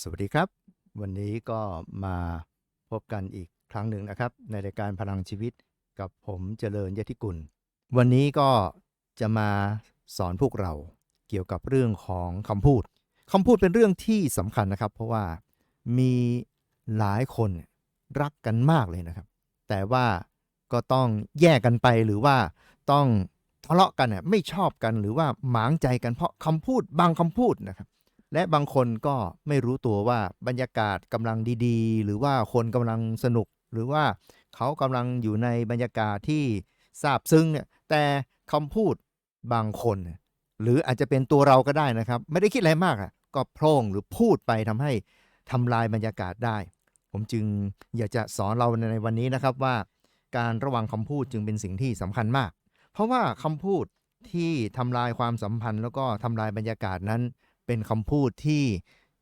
สวัสดีครับ วันนี้ก็มาพบกันอีกครั้งหนึ่งนะครับ ในรายการพลังชีวิตกับผมเจริญยติกุล วันนี้ก็จะมาสอนพวกเราเกี่ยวกับเรื่องของคำพูดคำพูดเป็นเรื่องที่สำคัญนะครับ เพราะว่ามีหลายคนรักกันมากเลยนะครับ แต่ว่าก็ต้องแยกกันไปหรือว่าต้องทะเลาะกันน่ไม่ชอบกันหรือว่าหมางใจกันเพราะคำพูดบางคำพูดนะครับ และบางคนก็ไม่รู้ตัวว่าบรรยากาศกำลังดีๆ หรือว่าคนกำลังสนุก หรือว่าเขากำลังอยู่ในบรรยากาศที่ซาบซึ้งเนี่ยแต่คำพูดบางคน หรืออาจจะเป็นตัวเราก็ได้นะครับ ไม่ได้คิดอะไรมากอะก็โพร่งหรือพูดไปทำให้ทำลายบรรยากาศได้ ผมจึงอยากจะสอนเราในวันนี้นะครับว่า การระวังคำพูดจึงเป็นสิ่งที่สำคัญมาก เพราะว่าคำพูดที่ทำลายความสัมพันธ์ แล้วก็ทำลายบรรยากาศนั้น เป็นคำพูดที่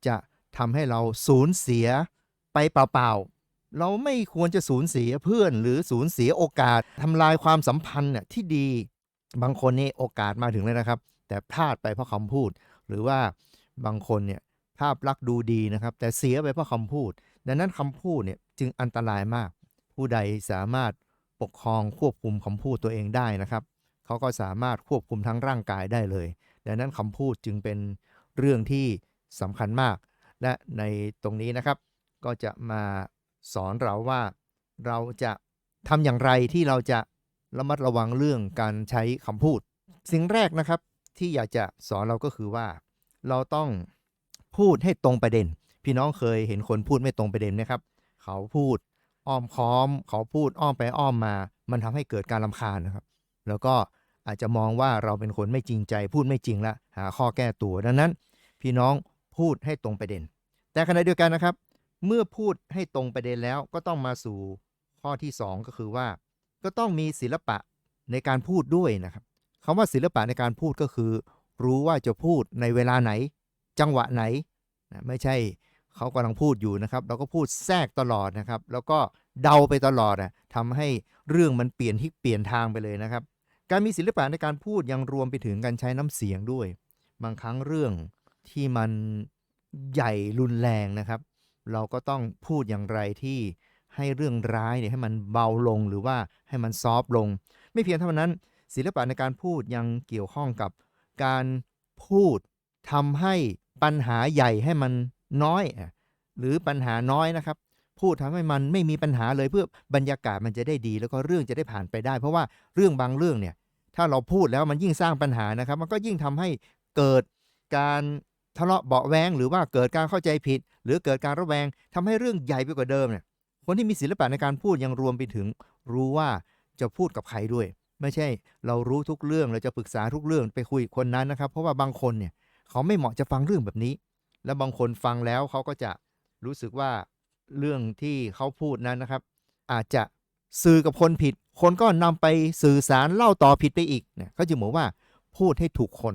จะทำให้เราสูญเสียไปเปล่าๆ เราไม่ควรจะสูญเสียเพื่อนหรือสูญเสียโอกาสทำลายความสัมพันธ์ที่ดี บางคนนี่โอกาสมาถึงเลยนะครับ แต่พลาดไปเพราะคำพูด หรือว่าบางคนเนี่ยภาพลักษณ์ดูดีนะครับ แต่เสียไปเพราะคำพูด ดังนั้นคำพูดเนี่ยจึงอันตรายมาก ผู้ใดสามารถปกครองควบคุมคำพูดตัวเองได้นะครับ เขาก็สามารถควบคุมทั้งร่างกายได้เลย ดังนั้นคำพูดจึงเป็น เรื่องที่สำคัญมาก และในตรงนี้นะครับ ก็จะมาสอนเราว่าเราจะทำอย่างไรที่เราจะระมัดระวังเรื่องการใช้คำพูด สิ่งแรกนะครับที่อยากจะสอนเราก็คือว่า เราต้องพูดให้ตรงประเด็น พี่น้องเคยเห็นคนพูดไม่ตรงประเด็นไหมครับ เขาพูดอ้อมค้อม เขาพูดอ้อมไปอ้อมมา มันทำให้เกิดการลำคาญนะครับ แล้วก็ อาจจะมองว่าเราเป็นคนไม่จริงใจ พูดไม่จริงละหาข้อแก้ตัวดังนั้น พี่น้องพูดให้ตรงประเด็น แต่ขณะเดียวกันนะครับ เมื่อพูดให้ตรงประเด็นแล้วก็ต้องมาสู่ข้อที่ 2 ก็คือว่า ก็ต้องมีศิลปะในการพูดด้วยนะครับคำว่าศิลปะในการพูดก็คือ รู้ว่าจะพูดในเวลาไหน จังหวะไหนนะไม่ใช่เขากำลังพูดอยู่นะครับ เราก็พูดแทรกตลอดนะครับ แล้วก็เดาไปตลอดนะทำให้เรื่องมันเปลี่ยนที่เปลี่ยนทางไปเลยนะครับ การมีศิลปะในการพูดยังรวมไปถึงการใช้น้ำเสียงด้วย บางครั้งเรื่องที่มันใหญ่รุนแรงนะครับ เราก็ต้องพูดอย่างไรที่ให้เรื่องร้ายเนี่ยให้มันเบาลงหรือว่าให้มันซอฟต์ลง ไม่เพียงเท่านั้น ศิลปะในการพูดยังเกี่ยวข้องกับการพูดทำให้ปัญหาใหญ่ให้มันน้อย หรือปัญหาน้อยนะครับ พูดทำให้มันไม่มีปัญหาเลยเพื่อบรรยากาศมันจะได้ดี แล้วก็เรื่องจะได้ผ่านไปได้ เพราะว่าเรื่องบางเรื่องเนี่ย ถ้าเราพูดแล้วมันยิ่งสร้างปัญหานะครับ มันก็ยิ่งทำให้เกิดการทะเลาะเบาแวงหรือว่าเกิดการเข้าใจผิด หรือเกิดการระแวงทำให้เรื่องใหญ่ไปกว่าเดิมเนี่ยคนที่มีศิลปะในการพูดยังรวมไปถึง รู้ว่าจะพูดกับใครด้วย ไม่ใช่ เรารู้ทุกเรื่องเราจะปรึกษาทุกเรื่องไปคุยกับคนนั้นนะครับ เพราะว่าบางคนเนี่ยเขาไม่เหมาะจะฟังเรื่องแบบนี้ แล้วบางคนฟังแล้วเขาก็จะรู้สึกว่าเรื่องที่เขาพูดนั้นนะครับ อาจจะ สื่อกับคนผิด คนก็นำไปสื่อสารเล่าต่อผิดไปอีกเนี่ยเขาจึงบอกว่าพูดให้ถูกคน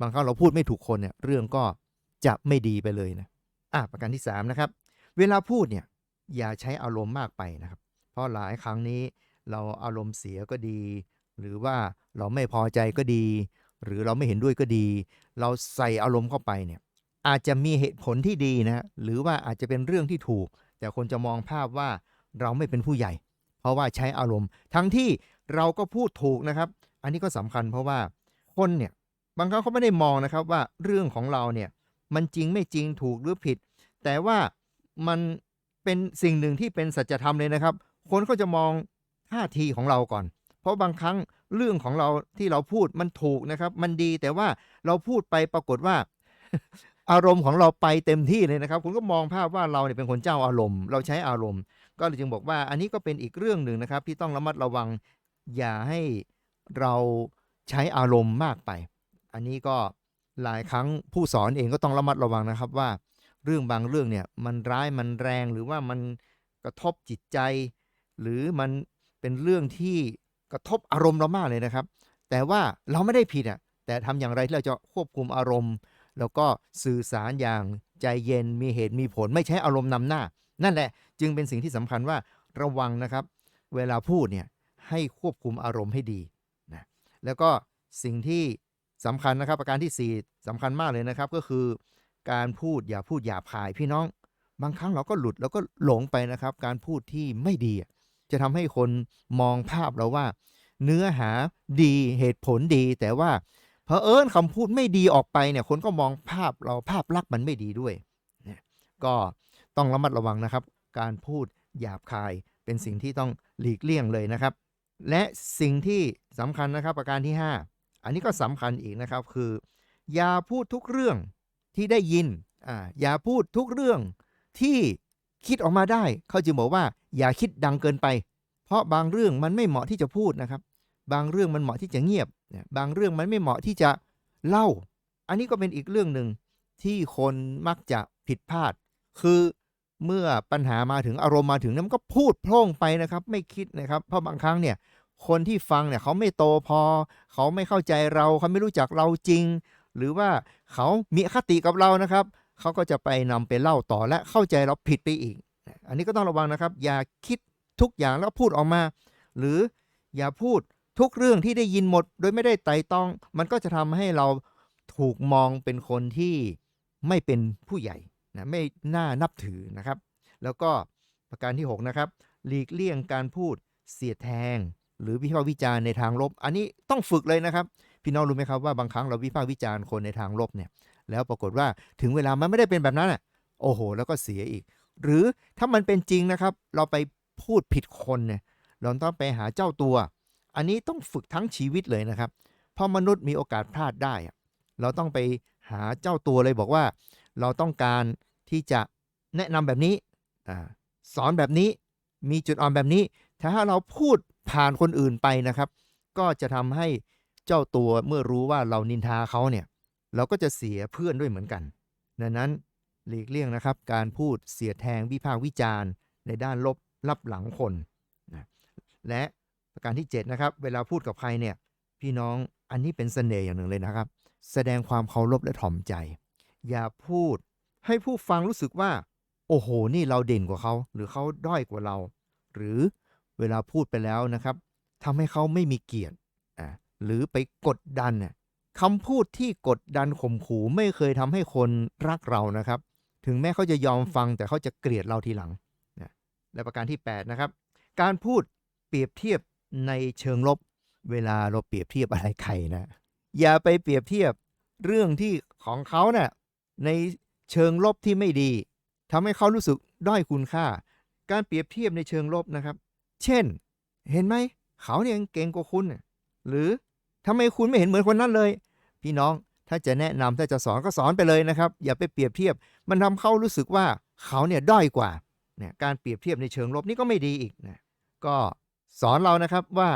บางครั้งเราพูดไม่ถูกคนเนี่ยเรื่องก็จะไม่ดีไปเลยนะอะประการที่3นะครับเวลาพูดเนี่ยอย่าใช้อารมณ์มากไปนะครับ เพราะหลายครั้งนี้เราอารมณ์เสียก็ดี หรือว่าเราไม่พอใจก็ดี หรือเราไม่เห็นด้วยก็ดี เราใส่อารมณ์เข้าไปเนี่ยอาจจะมีเหตุผลที่ดีนะหรือว่าอาจจะเป็นเรื่องที่ถูก แต่คนจะมองภาพว่าเราไม่เป็นผู้ใหญ่ เพราะว่าใช้อารมณ์ ทั้งที่เราก็พูดถูกนะครับ อันนี้ก็สำคัญเพราะว่าคนเนี่ยบางครั้งเขาไม่ได้มองนะครับว่าเรื่องของเราเนี่ยมันจริงไม่จริงถูกหรือผิด แต่ว่ามันเป็นสิ่งหนึ่งที่เป็นสัจธรรมเลยนะครับ คนก็จะมองท่าทีของเราก่อน เพราะบางครั้งเรื่องของเราที่เราพูดมันถูกนะครับ มันดีแต่ว่าเราพูดไปปรากฏว่า อารมณ์ของเราไปเต็มที่เลยนะครับ คุณก็มองภาพว่าเราเนี่ยเป็นคนเจ้าอารมณ์ เราใช้อารมณ์ ก็เลยจึงบอกว่าอันนี้ก็เป็นอีกเรื่องหนึ่งนะครับ ที่ต้องระมัดระวังอย่าให้เราใช้อารมณ์มากไป อันนี้ก็หลายครั้งผู้สอนเองก็ต้องระมัดระวังนะครับว่า เรื่องบางเรื่องเนี่ยมันร้ายมันแรงหรือว่ามันกระทบจิตใจ หรือมันเป็นเรื่องที่กระทบอารมณ์เรามากเลยนะครับ แต่ว่าเราไม่ได้ผิดอะแต่ทำอย่างไรที่เราจะควบคุมอารมณ์ แล้วก็สื่อสารอย่างใจเย็นมีเหตุมีผลไม่ใช้อารมณ์นำหน้า นั่นแหละ จึงเป็นสิ่งที่สำคัญว่าระวังนะครับ เวลาพูดเนี่ยให้ควบคุมอารมณ์ให้ดีนะแล้วก็สิ่งที่สำคัญนะครับ ประการที่ 4สำคัญมากเลยนะครับ ก็คือ การพูดอย่าพูดหยาบคายพี่น้อง บางครั้งเราก็หลุดแล้วก็หลงไปนะครับ การพูดที่ไม่ดี จะทำให้คนมองภาพเราว่า เนื้อหาดีเหตุผลดี แต่ว่าเผอิญคำพูดไม่ดีออกไปเนี่ยคนก็มองภาพเราภาพลักษณ์มันไม่ดีด้วยเนี่ยก็ต้องระมัดระวังนะครับ การพูดหยาบคายเป็นสิ่งที่ต้องหลีกเลี่ยงเลยนะครับ และสิ่งที่สำคัญนะครับประการที่ 5 อันนี้ก็สำคัญอีกนะครับคือ อย่าพูดทุกเรื่องที่ได้ยินอ่าอย่าพูดทุกเรื่องที่คิดออกมาได้เขาจึงบอกว่า อย่าคิดดังเกินไป เพราะบางเรื่องมันไม่เหมาะที่จะพูดนะครับ บางเรื่องมันเหมาะที่จะเงียบ บางเรื่องมันไม่เหมาะที่จะเล่า อันนี้ก็เป็นอีกเรื่องหนึ่งที่คนมักจะผิดพลาด คือ เมื่อปัญหามาถึงอารมณ์มาถึงนั้นมันก็พูดโพร่งไปนะครับ ไม่คิดนะครับ เพราะบางครั้งเนี่ยคนที่ฟังเนี่ยเขาไม่โตพอ เขาไม่เข้าใจเราเขาไม่รู้จักเราจริง หรือว่าเขามีคติกับเรานะครับ เขาก็จะไปนำไปเล่าต่อและเข้าใจเราผิดไปอีก อันนี้ก็ต้องระวังนะครับ อย่าคิดทุกอย่างแล้วพูดออกมา หรืออย่าพูดทุกเรื่องที่ได้ยินหมด โดยไม่ได้ไต่ตอง มันก็จะทำให้เราถูกมองเป็นคนที่ไม่เป็นผู้ใหญ่ นะไม่น่านับถือนะครับ แล้วก็ประการที่ 6 นะครับ หลีกเลี่ยงการพูดเสียดแทง หรือวิพากษ์วิจารณ์ในทางลบ อันนี้ต้องฝึกเลยนะครับ พี่น้องรู้ไหมครับว่าบางครั้งเราวิพากษ์วิจารณ์คนในทางลบเนี่ยแล้วปรากฏว่าถึงเวลามันไม่ได้เป็นแบบนั้นอะโอ้โห แล้วก็เสียอีก หรือถ้ามันเป็นจริงนะครับ เราไปพูดผิดคนเนี่ยเราต้องไปหาเจ้าตัว อันนี้ต้องฝึกทั้งชีวิตเลยนะครับ เพราะมนุษย์มีโอกาสพลาดได้ เราต้องไปหาเจ้าตัวเลยบอกว่า เราต้องการที่จะแนะนำแบบนี้สอนแบบนี้มีจุดอ่อนแบบนี้ ถ้าเราพูดผ่านคนอื่นไปนะครับ ก็จะทำให้เจ้าตัวเมื่อรู้ว่าเรานินทาเขาเนี่ย เราก็จะเสียเพื่อนด้วยเหมือนกัน ดังนั้นหลีกเลี่ยงนะครับ การพูดเสียแทงวิพากษ์วิจารณ์ในด้านลบลับหลังคนนะและประการที่ 7 นะครับ เวลาพูดกับใครเนี่ย พี่น้องอันนี้เป็นเสน่ห์อย่างหนึ่งเลยนะครับ แสดงความเคารพและถ่อมใจ อย่าพูด ให้ผู้ฟังรู้สึกว่า โอ้โห นี่เราเด่นกว่าเขา หรือเขาด้อยกว่าเรา หรือเวลาพูดไปแล้วนะครับทำให้เขาไม่มีเกียรติอ่าหรือไปกดดันน่คำพูดที่กดดันข่มขู่ไม่เคยทำให้คนรักเรานะครับ ถึงแม้เขาจะยอมฟังแต่เขาจะเกลียดเราทีหลังนะและประการที่ 8 นะครับ การพูดเปรียบเทียบในเชิงลบ เวลาเราเปรียบเทียบอะไรใครนะ อย่าไปเปรียบเทียบเรื่องที่ของเขาเนะ่ะ ในเชิงลบที่ไม่ดีทำให้เขารู้สึกด้อยคุณค่า การเปรียบเทียบในเชิงลบนะครับ เช่น เห็นไหมเขาเนี่ยเก่งกว่าคุณ หรือทำไมคุณไม่เห็นเหมือนคนนั้นเลย พี่น้องถ้าจะแนะนำถ้าจะสอนก็สอนไปเลยนะครับ อย่าไปเปรียบเทียบ มันทำเขารู้สึกว่าเขาเนี่ยด้อยกว่าเนี่ยการเปรียบเทียบในเชิงลบนี่ก็ไม่ดีอีกนะก็สอนเรานะครับว่า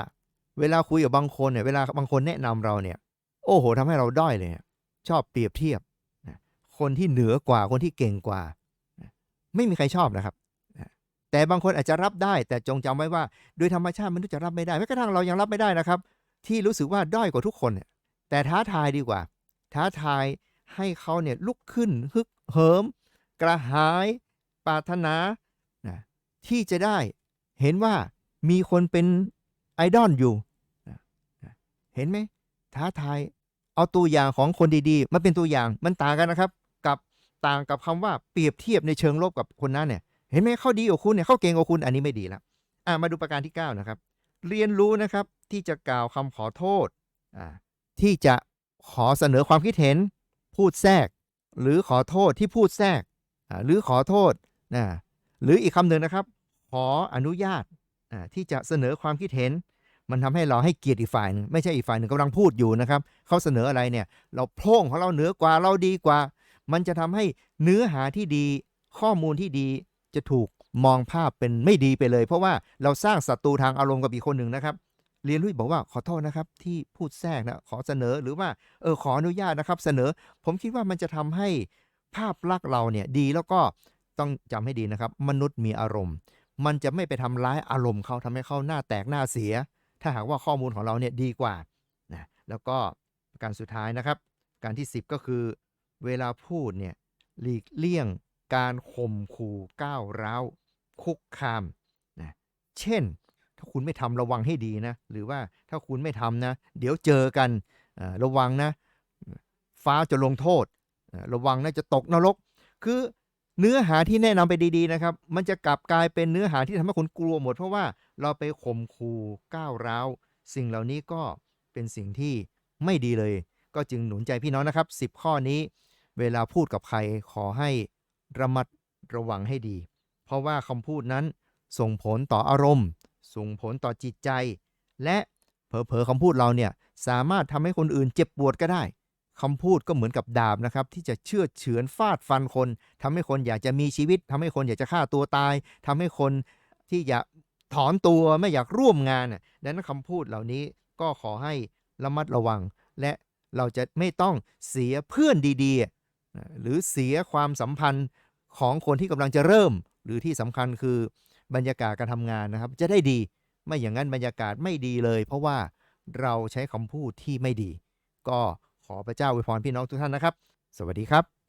เวลาคุยกับบางคนเนี่ยเวลาบางคนแนะนำเราเนี่ย โอ้โหทำให้เราด้อยเลยเนี่ยชอบเปรียบเทียบ คนที่เหนือกว่าคนที่เก่งกว่า ไม่มีใครชอบนะครับแต่บางคนอาจจะรับได้ แต่จงจำไว้ว่าโดยธรรมชาติมนุษย์จะรับไม่ได้แม้กระทั่งเรายังรับไม่ได้นะครับ ที่รู้สึกว่าด้อยกว่าทุกคนเนี่ยแต่ท้าทายดีกว่า ท้าทายให้เขาเนี่ยลุกขึ้นฮึกเหิม กระหายปรารถนานะที่จะได้เห็นว่ามีคนเป็นไอดอลอยู่นะนะเห็นไหมท้าทายเอาตัวอย่างของคนดีๆ มาเป็นตัวอย่างมันต่างกันนะครับ ต่างกับคำว่าเปรียบเทียบในเชิงลบกับคนนั้นเนี่ย เห็นไหมเขาดีกว่าคุณเนี่ยเขาเก่งกว่าคุณอันนี้ไม่ดีแล้วอะมาดูประการที่ 9 นะครับ เรียนรู้นะครับที่จะกล่าวคำขอโทษอ่าที่จะขอเสนอความคิดเห็น พูดแทรก หรือขอโทษที่พูดแทรกอ่าหรือขอโทษนะหรืออีกคำหนึ่งนะครับ ขออนุญาตอ่าที่จะเสนอความคิดเห็น มันทำให้เราให้เกียรติอีกฝ่ายหนึงไม่ใช่อีกฝ่ายหนึ่งกำลังพูดอยู่นะครับเขาเสนออะไรเนี่ย เราโพ่งของเราเหนือกว่าเราดีกว่า มันจะทำให้เนื้อหาที่ดี ข้อมูลที่ดีจะถูกมองภาพเป็นไม่ดีไปเลย เพราะว่าเราสร้างศัตรูทางอารมณ์กับอีกคนหนึ่งนะครับเรียนรู้บอกว่าขอโทษนะครับที่พูดแทรกนะขอเสนอหรือว่าเออขออนุญาตนะครับเสนอ ผมคิดว่ามันจะทำให้ภาพลักษณ์เราเนี่ยดีแล้วก็ต้องจำให้ดีนะครับ มนุษย์มีอารมณ์ มันจะไม่ไปทำร้ายอารมณ์เขาทำให้เขาหน้าแตกหน้าเสีย ถ้าหากว่าข้อมูลของเราเนี่ยดีกว่านะแล้วก็การสุดท้ายนะครับ การที่ 10 ก็คือ เวลาพูดเนี่ยหลีกเลี่ยงการข่มขู่ก้าวร้าว คุกคามนะเช่น ถ้าคุณไม่ทำระวังให้ดีนะ หรือว่าถ้าคุณไม่ทำนะ เดี๋ยวเจอกันระวังนะ ฟ้าจะลงโทษ ระวังนะจะตกนรก คือเนื้อหาที่แนะนำไปดีๆนะครับ มันจะกลับกลายเป็นเนื้อหาที่ทำให้คนกลัวหมด เพราะว่าเราไปข่มขู่ก้าวร้าว สิ่งเหล่านี้ก็เป็นสิ่งที่ไม่ดีเลย ก็จึงหนุนใจพี่น้องนะครับ 10 ข้อนี้ เวลาพูดกับใครขอให้ระมัดระวังให้ดี เพราะว่าคำพูดนั้นส่งผลต่ออารมณ์ ส่งผลต่อจิตใจ และเผลอๆคำพูดเราเนี่ยสามารถทำให้คนอื่นเจ็บปวดก็ได้คำพูดก็เหมือนกับดาบนะครับที่จะเชื่อเฉือนฟาดฟันคนทำให้คนอยากจะมีชีวิตทำให้คนอยากจะฆ่าตัวตายทำให้คนที่อยากถอนตัวไม่อยากร่วมงานดังนั้นคำพูดเหล่านี้ก็ขอให้ระมัดระวัง และ เราจะไม่ต้องเสียเพื่อนดีๆ หรือเสียความสัมพันธ์ของคนที่กำลังจะเริ่ม หรือที่สำคัญคือบรรยากาศการทำงานนะครับ จะได้ดีไม่อย่างนั้นบรรยากาศไม่ดีเลย เพราะว่าเราใช้คำพูดที่ไม่ดี ก็ขอพระเจ้าอวยพรพี่น้องทุกท่านนะครับ สวัสดีครับ